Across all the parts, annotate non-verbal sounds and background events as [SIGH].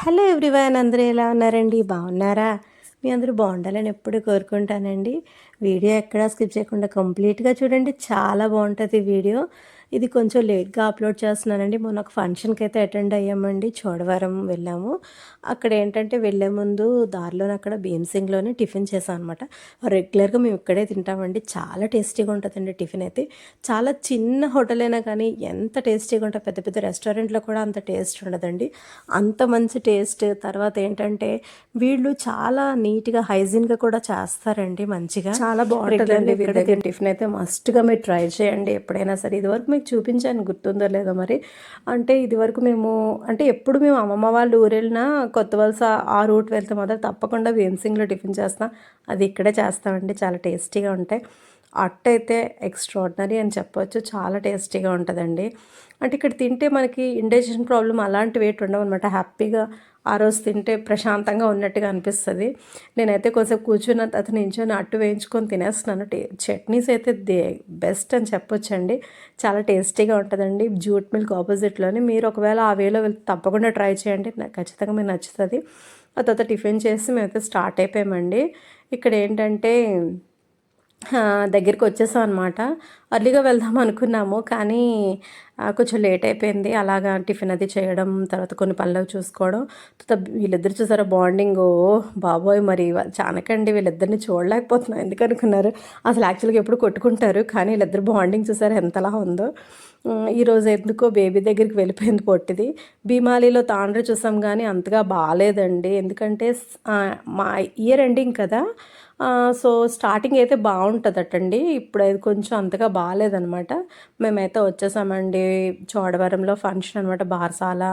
Hello everyone అందరూ ఎలా ఉన్నారండి? బాగున్నారా? మీ అందరూ బాగుండాలని ఎప్పుడు కోరుకుంటానండి. వీడియో ఎక్కడా స్కిప్ చేయకుండా కంప్లీట్గా చూడండి. చాలా బాగుంటుంది వీడియో. ఇది కొంచెం లేట్గా అప్లోడ్ చేస్తున్నానండి. మొన్న ఒక ఫంక్షన్కి అయితే అటెండ్ అయ్యామండి. చోడవరం వెళ్ళాము. అక్కడ ఏంటంటే వెళ్ళే ముందు దారిలోనే అక్కడ భీమ్సింగ్లోనే టిఫిన్ చేసాం అనమాట రెగ్యులర్గా మేము ఇక్కడే తింటామండి. చాలా టేస్టీగా ఉంటుందండి టిఫిన్ అయితే. చాలా చిన్న హోటల్ అయినా కానీ ఎంత టేస్టీగా ఉంటుంది పెద్ద పెద్ద రెస్టారెంట్లో కూడా అంత టేస్ట్ ఉండదండి. అంత మంచి టేస్ట్. తర్వాత ఏంటంటే వీళ్ళు చాలా నీట్గా హైజీన్గా కూడా చేస్తారండి మంచిగా. చాలా బాగుంటుందండి టిఫిన్ అయితే మస్ట్గా మీరు ట్రై చేయండి ఎప్పుడైనా సరే. ఇదివరకు మీకు చూపించాను గుర్తుందో లేదో మరి. అంటే ఇదివరకు మేము అంటే ఎప్పుడు మేము అమ్మమ్మ వాళ్ళు ఊరు వెళ్ళినా కొత్త వలస ఆ రూట్ వెళ్తే మాత్రం తప్పకుండా వేమ్సింగ్లో టిఫిన్ చేస్తాం. అది ఇక్కడే చేస్తామండి చాలా టేస్టీగా ఉంటాయి. అట్ట అయితే ఎక్స్ట్రాడినరీ అని చెప్పవచ్చు చాలా టేస్టీగా ఉంటుందండి. అంటే ఇక్కడ తింటే మనకి ఇండైజెషన్ ప్రాబ్లం అలాంటివి ఏంటి ఉండవు అనమాట హ్యాపీగా ఆ రోజు తింటే ప్రశాంతంగా ఉన్నట్టుగా అనిపిస్తుంది. నేనైతే కొంచెం కూర్చున్న తర్వాత నించొని అట్టు వేయించుకొని తినేస్తున్నాను. టే చట్నీస్ అయితే దే బెస్ట్ అని చెప్పొచ్చండి. చాలా టేస్టీగా ఉంటుందండి. జూట్ మిల్క్ ఆపోజిట్లోని. మీరు ఒకవేళ ఆ వేలో తప్పకుండా ట్రై చేయండి. నాకు ఖచ్చితంగా మీకు నచ్చుతుంది. ఆ తర్వాత టిఫిన్ చేసి మేమైతే స్టార్ట్ అయిపోయామండి. ఇక్కడ ఏంటంటే దగ్గరికి వచ్చేసాం అనమాట అర్లీగా వెళ్దాం అనుకున్నాము కానీ కొంచెం లేట్ అయిపోయింది. అలాగా టిఫిన్ అది చేయడం తర్వాత కొన్ని పనులు చూసుకోవడం. తర్వాత వీళ్ళిద్దరు చూసారా బాండింగ్ బాబోయ్ మరి చానకండి వీళ్ళిద్దరిని చూడలేకపోతున్నాం. ఎందుకు అనుకున్నారు అసలు యాక్చువల్గా ఎప్పుడు కొట్టుకుంటారు కానీ వీళ్ళిద్దరు బాండింగ్ చూసారా ఎంతలా ఉందో. ఈరోజు ఎందుకో బేబీ దగ్గరికి వెళ్ళిపోయింది పొట్టిది. భీమాలిలో తాండ్రి చూసాం కానీ అంతగా బాగాలేదండి ఎందుకంటే మా ఇయర్ ఎండింగ్ కదా. సో స్టార్టింగ్ అయితే బాగుంటుందటండి. ఇప్పుడు అది కొంచెం అంతగా బాగాలేదనమాట. మేమైతే వచ్చేసామండి చోడవరంలో ఫంక్షన్ అనమాట బారసాల.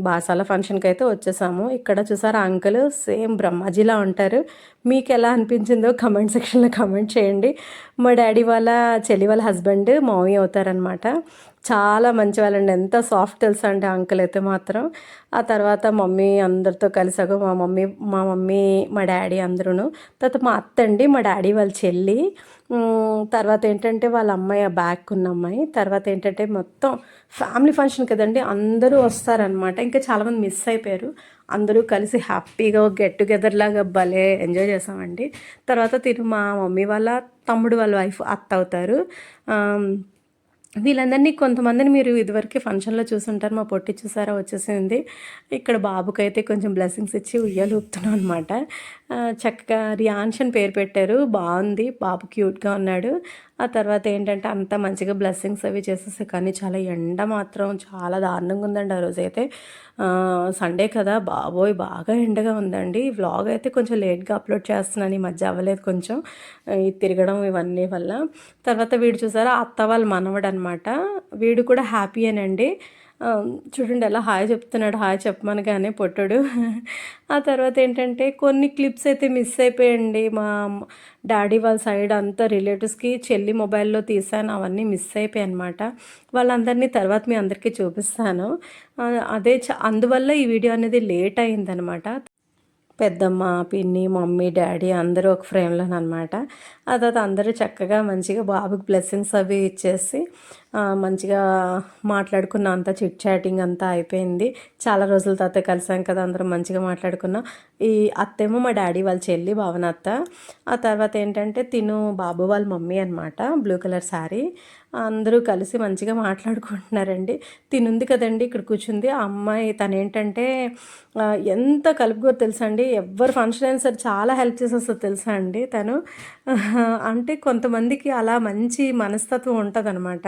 బాసాల ఫంక్షన్కి అయితే వచ్చేసాము. ఇక్కడ చూసారా అంకుల్ సేమ్ బ్రహ్మాజీలా ఉంటారు. మీకు ఎలా అనిపించిందో కమెంట్ సెక్షన్లో కమెంట్ చేయండి. మా డాడీ వాళ్ళ చెల్లి వాళ్ళ హస్బెండ్ మామీ అవుతారనమాట చాలా మంచి వాళ్ళండి ఎంత సాఫ్ట్ తెలుసా అంటే అంకుల్ అయితే మాత్రం. ఆ తర్వాత మమ్మీ అందరితో కలిసాక మా మమ్మీ మా మమ్మీ మా డాడీ అందరూ తర్వాత మా అత్త అండి మా డాడీ వాళ్ళ చెల్లి. తర్వాత ఏంటంటే వాళ్ళ అమ్మాయి ఆ బ్యాక్ ఉన్న అమ్మాయి. తర్వాత ఏంటంటే మొత్తం ఫ్యామిలీ ఫంక్షన్ కదండి. అందరూ వస్తారనమాట ఇంకా చాలామంది మిస్ అయిపోయారు. అందరూ కలిసి హ్యాపీగా గెట్ టుగెదర్ లాగా భలే ఎంజాయ్ చేసామండి. తర్వాత తిరు మా మమ్మీ వాళ్ళ తమ్ముడు వాళ్ళ వైఫ్ అత్త అవుతారు. వీళ్ళందరినీ కొంతమందిని మీరు ఇదివరకే ఫంక్షన్లో చూసుంటారు. మా పొట్టి చూసారా? వచ్చేసింది. ఇక్కడ బాబుకైతే కొంచెం బ్లెస్సింగ్స్ ఇచ్చి ఉయ్యాలు ఊపుతున్నాం అనమాట చక్కగా రియాన్షన్ పేరు పెట్టారు. బాగుంది. బాబు క్యూట్గా ఉన్నాడు. ఆ తర్వాత ఏంటంటే అంత మంచిగా బ్లెస్సింగ్స్ అవి చేసేసి కానీ చాలా ఎండ మాత్రం చాలా దారుణంగా ఉందండి ఆ రోజైతే. సండే కదా బాబోయ్ బాగా ఎండగా ఉందండి. వ్లాగ్ అయితే కొంచెం లేట్గా అప్లోడ్ చేస్తున్నాను ఈ మధ్య అవ్వలేదు కొంచెం. ఈ తిరగడం ఇవన్నీ వల్ల. తర్వాత వీడు చూసారా అత్త వాళ్ళ మనవడు అనమాట వీడు కూడా హ్యాపీయేనండి చూడండి ఎలా హాయ్ చెప్తున్నాడు హాయ్ చెప్పమనగానే పొట్టడు. ఆ తర్వాత ఏంటంటే కొన్ని క్లిప్స్ అయితే మిస్ అయిపోయండి మా డాడీ వాళ్ళ సైడ్ అంతా రిలేటివ్స్కి చెల్లి మొబైల్లో తీసాను అవన్నీ మిస్ అయిపోయాయి అనమాట వాళ్ళందరినీ తర్వాత మీ అందరికీ చూపిస్తాను. అదే అందువల్ల ఈ వీడియో అనేది లేట్ అయిందనమాట పెద్దమ్మ పిన్ని మమ్మీ డాడీ అందరూ ఒక ఫ్రేమ్లో అనమాట ఆ తర్వాత అందరూ చక్కగా మంచిగా బాబుకి బ్లెస్సింగ్స్ అవి ఇచ్చేసి మంచిగా మాట్లాడుకున్న అంతా చిట్ చాటింగ్ అంతా అయిపోయింది. చాలా రోజుల తర్వాత కలిసాం కదా అందరం మంచిగా మాట్లాడుకున్నాం. ఈ అత్తేమో మా డాడీ వాళ్ళ చెల్లి భావన అత్త ఆ తర్వాత ఏంటంటే తిను బాబు వాళ్ళ మమ్మీ అనమాట బ్లూ కలర్ శారీ. అందరూ కలిసి మంచిగా మాట్లాడుకుంటున్నారండి. తినుంది కదండి ఇక్కడ కూర్చుంది. ఆ అమ్మాయి తను ఏంటంటే ఎంత కలుపుకోరు తెలుసా అండి? ఎవరు ఫంక్షన్ అయినా సరే చాలా హెల్ప్ చేసేస్తుంది తెలుసా అండి తను? అంటే కొంతమందికి అలా మంచి మనస్తత్వం ఉంటుంది అనమాట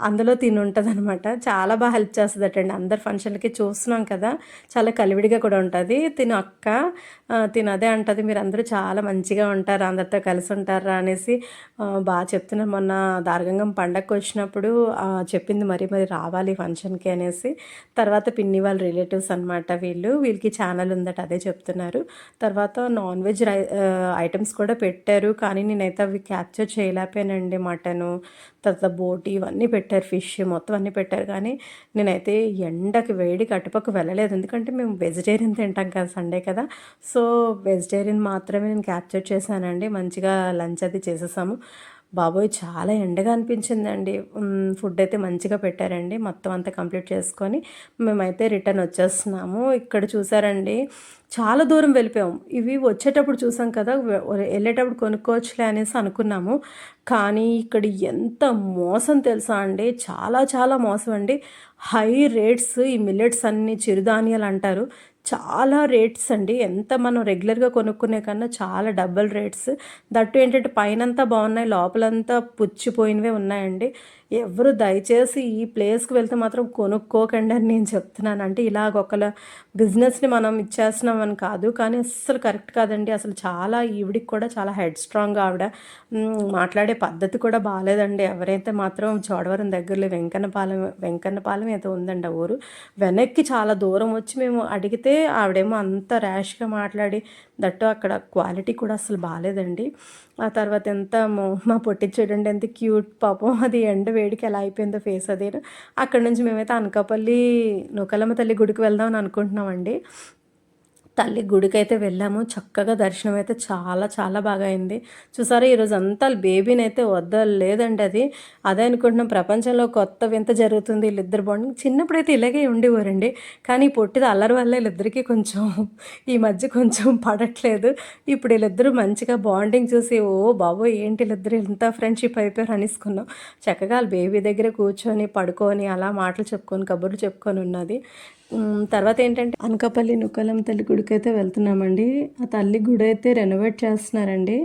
అందులో తిని ఉంటుంది అనమాట చాలా బాగా హెల్ప్ చేస్తుంది అటండి అందరు ఫంక్షన్లకి చూస్తున్నాం కదా చాలా కలివిడిగా కూడా ఉంటుంది. తిను అక్క. తిను అదే అంటుంది. మీరు అందరూ చాలా మంచిగా ఉంటారు? అందరితో కలిసి ఉంటారా? అనేసి బాగా చెప్తున్నా మొన్న దార్గంగం పండగకి వచ్చినప్పుడు చెప్పింది మరి మరి రావాలి ఫంక్షన్కి అనేసి. తర్వాత పిన్ని వాళ్ళ రిలేటివ్స్ అనమాట వీళ్ళు. వీళ్ళకి ఛానల్ ఉందట అదే చెప్తున్నారు. తర్వాత నాన్ వెజ్ ఐటమ్స్ కూడా పెట్టారు. కానీ నేనైతే అవి క్యాప్చర్ చేయలేకపోయానండి. మటను తర్వాత బోటి ఇవన్నీ అన్నీ పెట్టారు ఫిష్ మొత్తం అన్నీ పెట్టారు. కానీ నేనైతే ఎండకి వేడికి అటుపక్క వెళ్ళలేదు. ఎందుకంటే మేము వెజిటేరియన్ తింటాం కదా సండే కదా. సో వెజిటేరియన్ మాత్రమే నేను క్యాప్చర్ చేశానండి. మంచిగా లంచ్ అది చేసేసాము. బాబోయ్ చాలా ఎండగా అనిపించిందండి. ఫుడ్ అయితే మంచిగా పెట్టారండి. మొత్తం అంతా కంప్లీట్ చేసుకొని మేమైతే రిటర్న్ వచ్చేస్తున్నాము. ఇక్కడ చూసారండి చాలా దూరం వెళ్ళిపోయాం. ఇవి వచ్చేటప్పుడు చూసాం కదా వెళ్ళేటప్పుడు కొనుక్కోవచ్చులే అనేసి అనుకున్నాము. కానీ ఇక్కడ ఎంత మోసం తెలుసా అండి చాలా చాలా మోసం అండి. హై రేట్స్ ఈ మిల్లెట్స్ అన్ని చిరుధాన్యాలు అంటారు. చాలా రేట్స్ అండి. ఎంత మనం రెగ్యులర్గా కొనుక్కునే కన్నా చాలా డబల్ రేట్స్. దట్టు ఏంటంటే పైనంతా బాగున్నాయి లోపలంతా పుచ్చిపోయినవే ఉన్నాయండి. ఎవరు దయచేసి ఈ ప్లేస్కి వెళ్తే మాత్రం కొనుక్కోకండి అని నేను చెప్తున్నాను. అంటే ఇలాగ ఒకళ్ళ బిజినెస్ని మనం ఇచ్చేస్తున్నాం అని కాదు. కానీ అస్సలు కరెక్ట్ కాదండి. అసలు చాలా ఈవిడికి కూడా చాలా హెడ్ స్ట్రాంగ్ ఆవిడ. మాట్లాడే పద్ధతి కూడా బాగాలేదండి ఎవరైతే మాత్రం చోడవరం దగ్గరలో వెంకన్నపాలెం వెంకన్నపాలెం ఏదో ఉందండి ఆ ఊరు. వెనక్కి చాలా దూరం వచ్చి మేము అడిగితే ఆవిడేమో అంత ర్యాష్గా మాట్లాడి దట్టు అక్కడ క్వాలిటీ కూడా అసలు బాగాలేదండి ఆ తర్వాత ఎంత మా పొట్టి చూడండి ఎంత క్యూట్ పాపం అది ఎండ వేడికి ఎలా అయిపోయిందో ఫేస్ అది అక్కడ నుంచి మేమైతే అనకాపల్లి నూకలమ్మ తల్లి గుడికి వెళ్దాం అని అనుకుంటున్నామండి. తల్లి గుడికైతే వెళ్ళాము. చక్కగా దర్శనం అయితే చాలా చాలా బాగా అయింది. చూసారా ఈరోజు అంతా బేబీని అయితే వద్దలేదండి అది. అదే అనుకుంటున్నాం ప్రపంచంలో కొత్త వింత జరుగుతుంది వీళ్ళిద్దరు బాండింగ్ చిన్నప్పుడు అయితే ఇలాగే ఉండేవారండి. కానీ ఈ పొట్టిది అల్లరి వల్ల వీళ్ళిద్దరికీ కొంచెం [LAUGHS] ఈ మధ్య కొంచెం పడట్లేదు. ఇప్పుడు వీళ్ళిద్దరూ మంచిగా బాండింగ్ చూసి ఓ బాబో ఏంటి వీళ్ళిద్దరు ఇంత ఫ్రెండ్షిప్ అయిపోయారు అనేసుకున్నాం. చక్కగా వాళ్ళ బేబీ దగ్గర కూర్చొని పడుకొని అలా మాటలు చెప్పుకొని కబుర్లు చెప్పుకొని ఉన్నది. తర్వాత ఏంటంటే అనకాపల్లి నుక్కలం తల్లి గుడికి అయితే వెళ్తున్నామండి. ఆ తల్లి గుడి అయితే రెనోవేట్ చేస్తున్నారండి.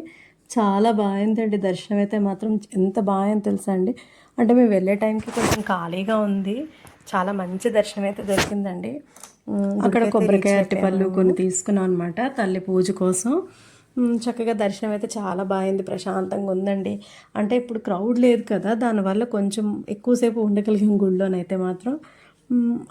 చాలా బాగుందండి. దర్శనం అయితే మాత్రం ఎంత బాగుంది తెలుసా అండి. అంటే మేము వెళ్ళే టైంకి కొంచెం ఖాళీగా ఉంది. చాలా మంచి దర్శనం అయితే దొరికిందండి అక్కడ కొబ్బరికాయ అరటిపళ్ళు కొన్ని తీసుకున్నాం అనమాట తల్లి పూజ కోసం. చక్కగా దర్శనం అయితే చాలా బాగుంది. ప్రశాంతంగా ఉందండి. అంటే ఇప్పుడు క్రౌడ్ లేదు కదా. దానివల్ల కొంచెం ఎక్కువసేపు ఉండగలిగాం గుళ్ళోనైతే మాత్రం.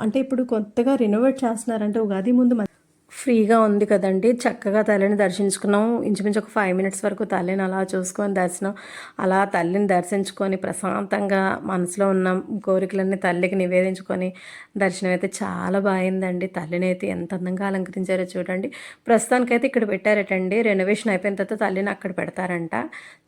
అంటే ఇప్పుడు కొత్తగా రినోవేట్ చేస్తున్నారంటే ఉగాది ముందు మ- ఫ్రీగా ఉంది కదండి. చక్కగా తల్లిని దర్శించుకున్నాం. ఇంచుమించు ఒక ఫైవ్ మినిట్స్ వరకు తల్లిని అలా చూసుకొని దర్శనం. అలా తల్లిని దర్శించుకొని ప్రశాంతంగా మనసులో ఉన్న కోరికలన్నీ తల్లికి నివేదించుకొని దర్శనం అయితే చాలా బాగుందండి తల్లిని అయితే ఎంత అందంగా అలంకరించారో చూడండి. ప్రస్తుతానికైతే ఇక్కడ పెట్టారటండి. రెనోవేషన్ అయిపోయిన తర్వాత తల్లిని అక్కడ పెడతారంట.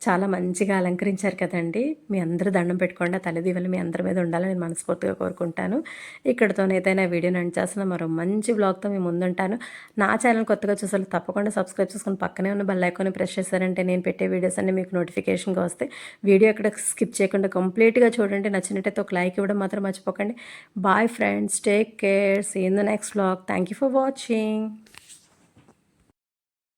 చాలా మంచిగా అలంకరించారు కదండి. మీ అందరూ దండం పెట్టుకోండి. తల్లి దీవెలు మీ అందరి మీద ఉండాలని నేను మనస్ఫూర్తిగా కోరుకుంటాను. ఇక్కడితోనైతే నా వీడియో ఎండ్ మరో మంచి బ్లాగ్తో మీ ముందుంటాను. నా ఛానల్ కొత్తగా చూసారు తప్పకుండా సబ్స్క్రైబ్ చేసుకొని పక్కనే ఉన్న బెల్ ఐకాన్ని ప్రెస్ చేశారంటే నేను పెట్టే వీడియోస్ అన్ని మీకు నోటిఫికేషన్గా వస్తాయి. వీడియో ఎక్కడ స్కిప్ చేయకుండా కంప్లీట్గా చూడండి. నచ్చినట్టయితే ఒక లైక్ ఇవ్వడం మాత్రం మర్చిపోకండి. Bye friends take care see in the next blog thank you for watching